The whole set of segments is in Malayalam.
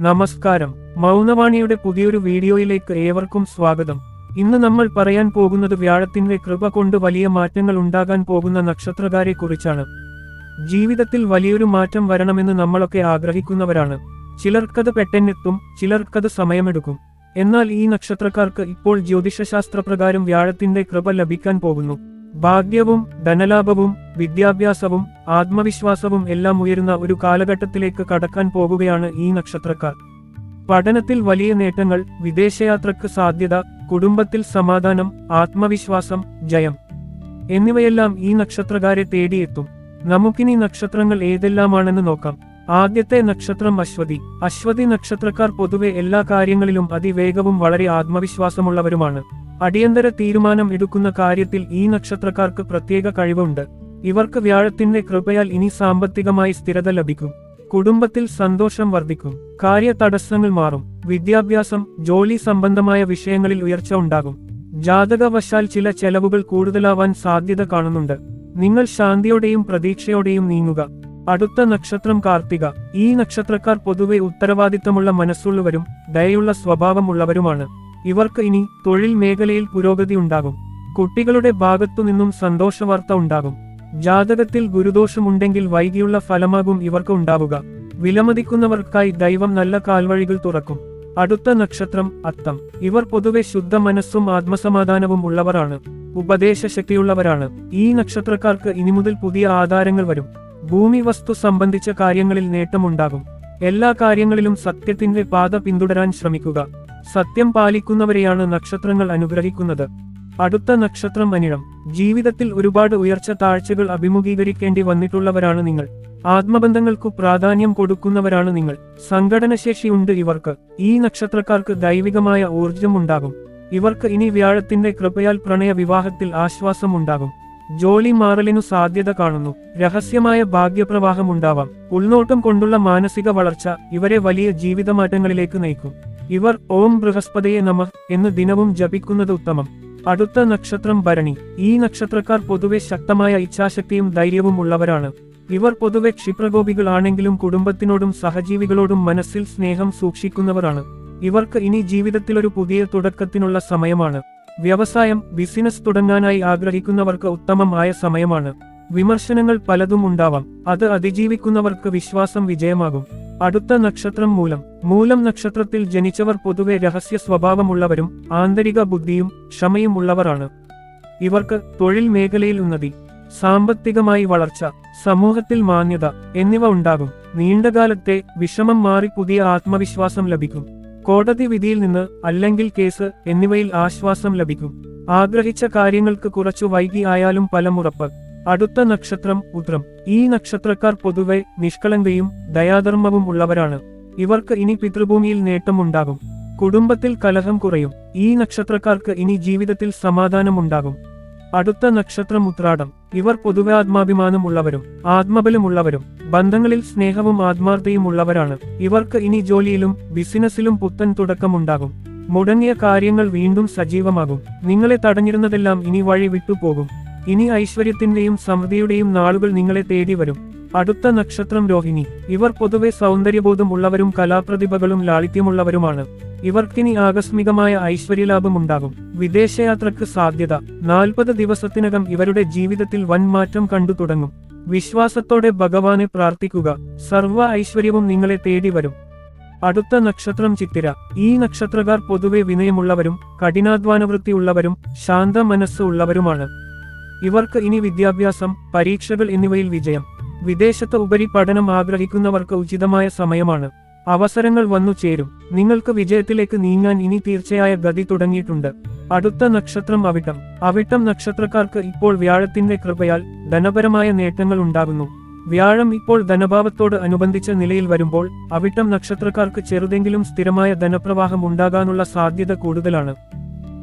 നമസ്കാരം. മൗനവാണിയുടെ പുതിയൊരു വീഡിയോയിലേക്ക് ഏവർക്കും സ്വാഗതം. ഇന്ന് നമ്മൾ പറയാൻ പോകുന്നത് വ്യാഴത്തിന്റെ കൃപ കൊണ്ട് വലിയ മാറ്റങ്ങൾ ഉണ്ടാകാൻ പോകുന്ന നക്ഷത്രകാരെ കുറിച്ചാണ്. ജീവിതത്തിൽ വലിയൊരു മാറ്റം വരണമെന്ന് നമ്മളൊക്കെ ആഗ്രഹിക്കുന്നവരാണ്. ചിലർക്കത് പെട്ടെന്നെത്തും ചിലർക്കത് സമയമെടുക്കും. എന്നാൽ ഈ നക്ഷത്രക്കാർക്ക് ഇപ്പോൾ ജ്യോതിഷശാസ്ത്രപ്രകാരം വ്യാഴത്തിന്റെ കൃപ ലഭിക്കാൻ പോകുന്നു. ഭാഗ്യവും ധനലാഭവും വിദ്യാഭ്യാസവും ആത്മവിശ്വാസവും എല്ലാം ഉയരുന്ന ഒരു കാലഘട്ടത്തിലേക്ക് കടക്കാൻ പോകുകയാണ് ഈ നക്ഷത്രക്കാർ. പഠനത്തിൽ വലിയ നേട്ടങ്ങൾ വിദേശയാത്രക്ക് സാധ്യത കുടുംബത്തിൽ സമാധാനം ആത്മവിശ്വാസം ജയം എന്നിവയെല്ലാം ഈ നക്ഷത്രകാരെ തേടിയെത്തും. നമുക്കിനി നക്ഷത്രങ്ങൾ ഏതെല്ലാമാണെന്ന് നോക്കാം. ആദ്യത്തെ നക്ഷത്രം അശ്വതി. അശ്വതി നക്ഷത്രക്കാർ പൊതുവെ എല്ലാ കാര്യങ്ങളിലും അതിവേഗവും വളരെ ആത്മവിശ്വാസമുള്ളവരുമാണ്. അടിയന്തര തീരുമാനം എടുക്കുന്ന കാര്യത്തിൽ ഈ നക്ഷത്രക്കാർക്ക് പ്രത്യേക കഴിവുണ്ട്. ഇവർക്ക് വ്യാഴത്തിന്റെ കൃപയാൽ ഇനി സാമ്പത്തികമായി സ്ഥിരത ലഭിക്കും. കുടുംബത്തിൽ സന്തോഷം വർദ്ധിക്കും. കാര്യ തടസ്സങ്ങൾ മാറും. വിദ്യാഭ്യാസം ജോലി സംബന്ധമായ വിഷയങ്ങളിൽ ഉയർച്ച ഉണ്ടാകും. ജാതകവശാൽ ചില ചെലവുകൾ കൂടുതലാവാൻ സാധ്യത കാണുന്നുണ്ട്. നിങ്ങൾ ശാന്തിയോടെയും പ്രതീക്ഷയോടെയും നീങ്ങുക. അടുത്ത നക്ഷത്രം കാർത്തിക. ഈ നക്ഷത്രക്കാർ പൊതുവെ ഉത്തരവാദിത്തമുള്ള മനസ്സുള്ളവരും ദയുള്ള സ്വഭാവമുള്ളവരുമാണ്. ഇവർക്ക് ഇനി തൊഴിൽ മേഖലയിൽ പുരോഗതി ഉണ്ടാകും. കുട്ടികളുടെ ഭാഗത്തുനിന്നും സന്തോഷവാർത്ത ഉണ്ടാകും. ജാതകത്തിൽ ഗുരുദോഷമുണ്ടെങ്കിൽ വൈകിയുള്ള ഫലമാകും ഇവർക്ക് ഉണ്ടാവുക. വിലമതിക്കുന്നവർക്കായി ദൈവം നല്ല കാൽവഴികൾ തുറക്കും. അടുത്ത നക്ഷത്രം അത്തം. ഇവർ പൊതുവെ ശുദ്ധ മനസ്സും ആത്മസമാധാനവും ഉള്ളവരാണ്. ഉപദേശശക്തിയുള്ളവരാണ്. ഈ നക്ഷത്രക്കാർക്ക് ഇനി മുതൽ പുതിയ ആധാരങ്ങൾ വരും. ഭൂമി വസ്തു സംബന്ധിച്ച കാര്യങ്ങളിൽ നേട്ടമുണ്ടാകും. എല്ലാ കാര്യങ്ങളിലും സത്യത്തിന്റെ പാത പിന്തുടരാൻ ശ്രമിക്കുക. സത്യം പാലിക്കുന്നവരെയാണ് നക്ഷത്രങ്ങൾ അനുഗ്രഹിക്കുന്നത്. അടുത്ത നക്ഷത്രം അനിഴം. ജീവിതത്തിൽ ഒരുപാട് ഉയർച്ച താഴ്ചകൾ അഭിമുഖീകരിക്കേണ്ടി വന്നിട്ടുള്ളവരാണ് നിങ്ങൾ. ആത്മബന്ധങ്ങൾക്കു പ്രാധാന്യം കൊടുക്കുന്നവരാണ് നിങ്ങൾ. സംഘടനശേഷിയുണ്ട് ഇവർക്ക്. ഈ നക്ഷത്രക്കാർക്ക് ദൈവികമായ ഊർജം ഉണ്ടാകും. ഇവർക്ക് ഇനി വ്യാഴത്തിന്റെ കൃപയാൽ പ്രണയ വിവാഹത്തിൽ ആശ്വാസം ഉണ്ടാകും. ജോലി മാറലിനു സാധ്യത കാണുന്നു. രഹസ്യമായ ഭാഗ്യപ്രവാഹം ഉണ്ടാവാം. ഉൾനോട്ടം കൊണ്ടുള്ള മാനസിക വളർച്ച ഇവരെ വലിയ ജീവിതമാറ്റങ്ങളിലേക്ക് നയിക്കും. ഇവർ ഓം ബൃഹസ്പതിയെ നമ എന്ന് ദിനവും ജപിക്കുന്നത് ഉത്തമം. അടുത്ത നക്ഷത്രം ഭരണി. ഈ നക്ഷത്രക്കാർ പൊതുവെ ശക്തമായ ഇച്ഛാശക്തിയും ധൈര്യവും ഉള്ളവരാണ്. ഇവർ പൊതുവെ ക്ഷിപ്രകോപികളാണെങ്കിലും കുടുംബത്തിനോടും സഹജീവികളോടും മനസ്സിൽ സ്നേഹം സൂക്ഷിക്കുന്നവരാണ്. ഇവർക്ക് ഇനി ജീവിതത്തിലൊരു പുതിയ തുടക്കത്തിനുള്ള സമയമാണ്. വ്യവസായം ബിസിനസ് തുടങ്ങാനായി ആഗ്രഹിക്കുന്നവർക്ക് ഉത്തമമായ സമയമാണ്. വിമർശനങ്ങൾ പലതും ഉണ്ടാവാം. അത് അതിജീവിക്കുന്നവർക്ക് വിശ്വാസം വിജയമാകും. അടുത്ത നക്ഷത്രം മൂലം. മൂലം നക്ഷത്രത്തിൽ ജനിച്ചവർ പൊതുവെ രഹസ്യ സ്വഭാവമുള്ളവരും ആന്തരിക ബുദ്ധിയും ക്ഷമയും ഉള്ളവരാണ്. ഇവർക്ക് തൊഴിൽ മേഖലയിൽ ഉന്നതി സാമ്പത്തികമായി വളർച്ച സമൂഹത്തിൽ മാന്യത എന്നിവ ഉണ്ടാകും. നീണ്ടകാലത്തെ വിഷമം മാറി പുതിയ ആത്മവിശ്വാസം ലഭിക്കും. കോടതി വിധിയിൽ നിന്ന് അല്ലെങ്കിൽ കേസ് എന്നിവയിൽ ആശ്വാസം ലഭിക്കും. ആഗ്രഹിച്ച കാര്യങ്ങൾക്ക് കുറച്ചു വൈകി ആയാലും ഫലമുറപ്പ് അടുത്ത നക്ഷത്രം ഉത്രം ഈ നക്ഷത്രക്കാർ പൊതുവെ നിഷ്കളങ്കയും ദയാധർമ്മവും ഉള്ളവരാണ്. ഇവർക്ക് ഇനി പിതൃഭൂമിയിൽ നേട്ടമുണ്ടാകും. കുടുംബത്തിൽ കലഹം കുറയും. ഈ നക്ഷത്രക്കാർക്ക് ഇനി ജീവിതത്തിൽ സമാധാനമുണ്ടാകും. അടുത്ത നക്ഷത്രം ഉത്രാടം. ഇവർ പൊതുവെ ആത്മാഭിമാനമുള്ളവരും ആത്മബലമുള്ളവരും ബന്ധങ്ങളിൽ സ്നേഹവും ആത്മാർത്ഥയും ഉള്ളവരാണ്. ഇവർക്ക് ഇനി ജോലിയിലും ബിസിനസ്സിലും പുത്തൻ തുടക്കമുണ്ടാകും. മുടങ്ങിയ കാര്യങ്ങൾ വീണ്ടും സജീവമാകും. നിങ്ങളെ തടഞ്ഞിരുന്നതെല്ലാം ഇനി വഴി വിട്ടുപോകും. ഇനി ഐശ്വര്യത്തിന്റെയും സമൃദ്ധിയുടെയും നാളുകൾ നിങ്ങളെ തേടി വരും. അടുത്ത നക്ഷത്രം രോഹിണി. ഇവർ പൊതുവെ സൗന്ദര്യബോധം ഉള്ളവരും കലാപ്രതിഭകളും ലാളിത്യമുള്ളവരുമാണ്. ഇവർക്കിനി ആകസ്മികമായ ഐശ്വര്യലാഭം ഉണ്ടാകും. വിദേശയാത്രക്ക് സാധ്യത. നാൽപ്പത് ദിവസത്തിനകം ഇവരുടെ ജീവിതത്തിൽ വൻ മാറ്റം കണ്ടു തുടങ്ങും. വിശ്വാസത്തോടെ ഭഗവാനെ പ്രാർത്ഥിക്കുക. സർവ ഐശ്വര്യവും നിങ്ങളെ തേടി വരും. അടുത്ത നക്ഷത്രം ചിത്തിര. ഈ നക്ഷത്രക്കാർ പൊതുവെ വിനയമുള്ളവരും കഠിനാധ്വാനവൃത്തിയുള്ളവരും ശാന്ത മനസ്സ് ഉള്ളവരുമാണ് ഇവർക്ക് ഇനി വിദ്യാഭ്യാസം പരീക്ഷകൾ എന്നിവയിൽ വിജയം. വിദേശത്ത് ഉപരി പഠനം ആഗ്രഹിക്കുന്നവർക്ക് ഉചിതമായ സമയമാണ്. അവസരങ്ങൾ വന്നു ചേരും. നിങ്ങൾക്ക് വിജയത്തിലേക്ക് നീങ്ങാൻ ഇനി തീർച്ചയായ ഗതി തുടങ്ങിയിട്ടുണ്ട്. അടുത്ത നക്ഷത്രം അവിട്ടം. അവിട്ടം നക്ഷത്രക്കാർക്ക് ഇപ്പോൾ വ്യാഴത്തിന്റെ കൃപയാൽ ധനപരമായ നേട്ടങ്ങൾ ഉണ്ടാകുന്നു. വ്യാഴം ഇപ്പോൾ ധനഭാവത്തോട് അനുബന്ധിച്ച നിലയിൽ വരുമ്പോൾ അവിട്ടം നക്ഷത്രക്കാർക്ക് ചെറുതെങ്കിലും സ്ഥിരമായ ധനപ്രവാഹം ഉണ്ടാകാനുള്ള സാധ്യത കൂടുതലാണ്.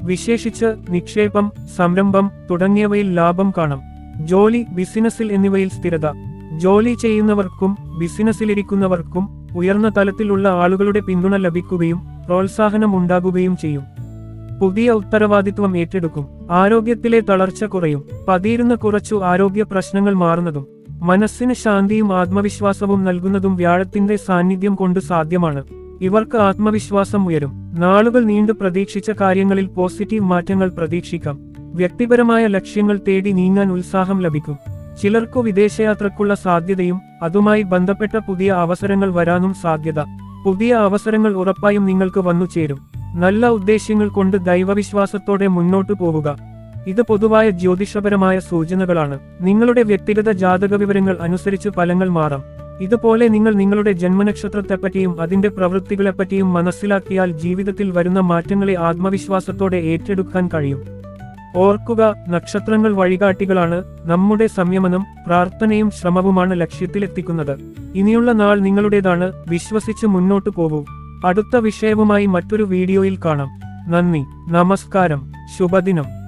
വിശേഷിച്ച് നിക്ഷേപം സംരംഭം തുടങ്ങിയവയിൽ ലാഭം കാണും. ജോലി ബിസിനസ്സിൽ എന്നിവയിൽ സ്ഥിരത. ജോലി ചെയ്യുന്നവർക്കും ബിസിനസ്സിലിരിക്കുന്നവർക്കും ഉയർന്ന തലത്തിലുള്ള ആളുകളുടെ പിന്തുണ ലഭിക്കുകയും പ്രോത്സാഹനം ഉണ്ടാകുകയും ചെയ്യും. പുതിയ ഉത്തരവാദിത്വം ഏറ്റെടുക്കും. ആരോഗ്യത്തിലെ തളർച്ച കുറയും. പതിയിരുന്ന കുറച്ചു ആരോഗ്യ പ്രശ്നങ്ങൾ മാറുന്നതും മനസ്സിന് ശാന്തിയും ആത്മവിശ്വാസവും നൽകുന്നതും വ്യാഴത്തിന്റെ സാന്നിധ്യം കൊണ്ട് സാധ്യമാണ്. ഇവർക്ക് ആത്മവിശ്വാസം ഉയരും. നാളുകൾ നീണ്ടു പ്രതീക്ഷിച്ച കാര്യങ്ങളിൽ പോസിറ്റീവ് മാറ്റങ്ങൾ പ്രതീക്ഷിക്കാം. വ്യക്തിപരമായ ലക്ഷ്യങ്ങൾ തേടി നീങ്ങാൻ ഉത്സാഹം ലഭിക്കും. ചിലർക്കു വിദേശയാത്രക്കുള്ള സാധ്യതയും അതുമായി ബന്ധപ്പെട്ട പുതിയ അവസരങ്ങൾ വരാനും സാധ്യത. പുതിയ അവസരങ്ങൾ ഉറപ്പായും നിങ്ങൾക്ക് വന്നു ചേരും. നല്ല ഉദ്ദേശ്യങ്ങൾ കൊണ്ട് ദൈവവിശ്വാസത്തോടെ മുന്നോട്ടു പോവുക. ഇത് പൊതുവായ ജ്യോതിഷപരമായ സൂചനകളാണ്. നിങ്ങളുടെ വ്യക്തിഗത ജാതക വിവരങ്ങൾ അനുസരിച്ച് ഫലങ്ങൾ മാറാം. ഇതുപോലെ നിങ്ങൾ നിങ്ങളുടെ ജന്മനക്ഷത്രത്തെപ്പറ്റിയും അതിന്റെ പ്രവൃത്തികളെപ്പറ്റിയും മനസ്സിലാക്കിയാൽ ജീവിതത്തിൽ വരുന്ന മാറ്റങ്ങളെ ആത്മവിശ്വാസത്തോടെ ഏറ്റെടുക്കാൻ കഴിയും. ഓർക്കുക നക്ഷത്രങ്ങൾ വഴികാട്ടികളാണ് നമ്മുടെ സംയമനം പ്രാർത്ഥനയും ശ്രമവുമാണ് ലക്ഷ്യത്തിലെത്തിക്കുന്നത്. ഇനിയുള്ള നാൾ നിങ്ങളുടേതാണ് വിശ്വസിച്ച് മുന്നോട്ടു പോകൂ. അടുത്ത വിഷയവുമായി മറ്റൊരു വീഡിയോയിൽ കാണാം. നന്ദി നമസ്കാരം ശുഭദിനം.